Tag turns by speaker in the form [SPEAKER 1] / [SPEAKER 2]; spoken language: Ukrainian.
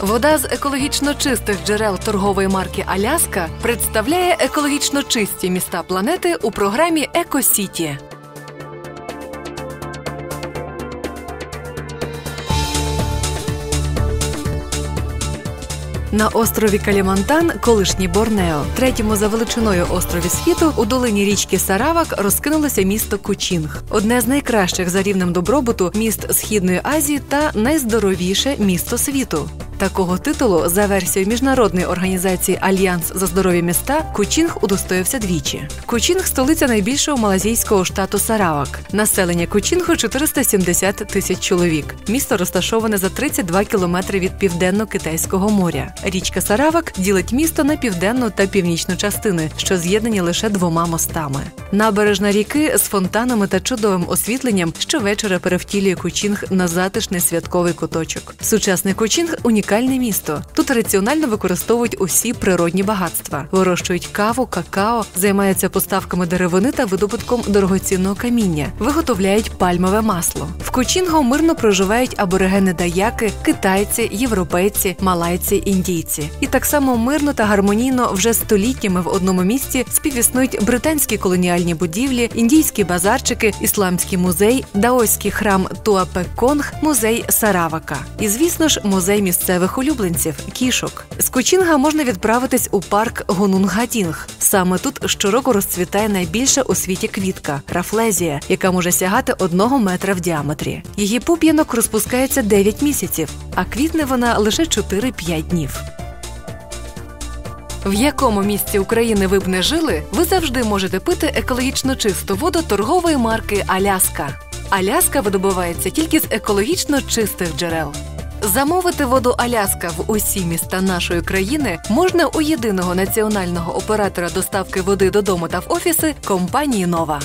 [SPEAKER 1] Вода з екологічно чистих джерел торгової марки Аляска представляє екологічно чисті міста планети у програмі Екосіті. На острові Калімантан, колишній Борнео, третьому за величиною острові світу, у долині річки Саравак розкинулося місто Кучінг, одне з найкращих за рівнем добробуту міст Східної Азії та найздоровіше місто світу. Такого титулу за версією міжнародної організації Альянс за здорові міста Кучінг удостоївся двічі. Кучінг столиця найбільшого малазійського штату Саравак. Населення Кучінгу 470 тисяч чоловік. Місто розташоване за 32 кілометри від південно-китайського моря. Річка Саравак ділить місто на південну та північну частини, що з'єднані лише двома мостами. Набережна ріки з фонтанами та чудовим освітленням щовечора перевтілює Кучінг на затишний святковий куточок. Сучасний Кучінг унікальне місто. Тут раціонально використовують усі природні багатства, вирощують каву, какао, займаються поставками деревини та видобутком дорогоцінного каміння, виготовляють пальмове масло. В Кучінгу мирно проживають аборигени даяки, китайці, європейці, малайці, індійці. І так само мирно та гармонійно вже століттями в одному місці співіснують британські колоніальні будівлі, індійські базарчики, ісламський музей, даоський храм Туапеконг, музей Саравака. І звісно ж, музей місцевих улюбленців кішок. З Кучінга можна відправитись у парк Гонунгадінг. Саме тут щороку розцвітає найбільша у світі квітка рафлезія, яка може сягати одного метра в діаметрі. Її пуп'янок розпускається 9 місяців, а квітне вона лише 4-5 днів. В якому місці України ви б не жили, ви завжди можете пити екологічно чисту воду торгової марки Аляска. Аляска видобувається тільки з екологічно чистих джерел. Замовити воду Аляска в усі міста нашої країни можна у єдиного національного оператора доставки води додому та в офіси компанії Нова.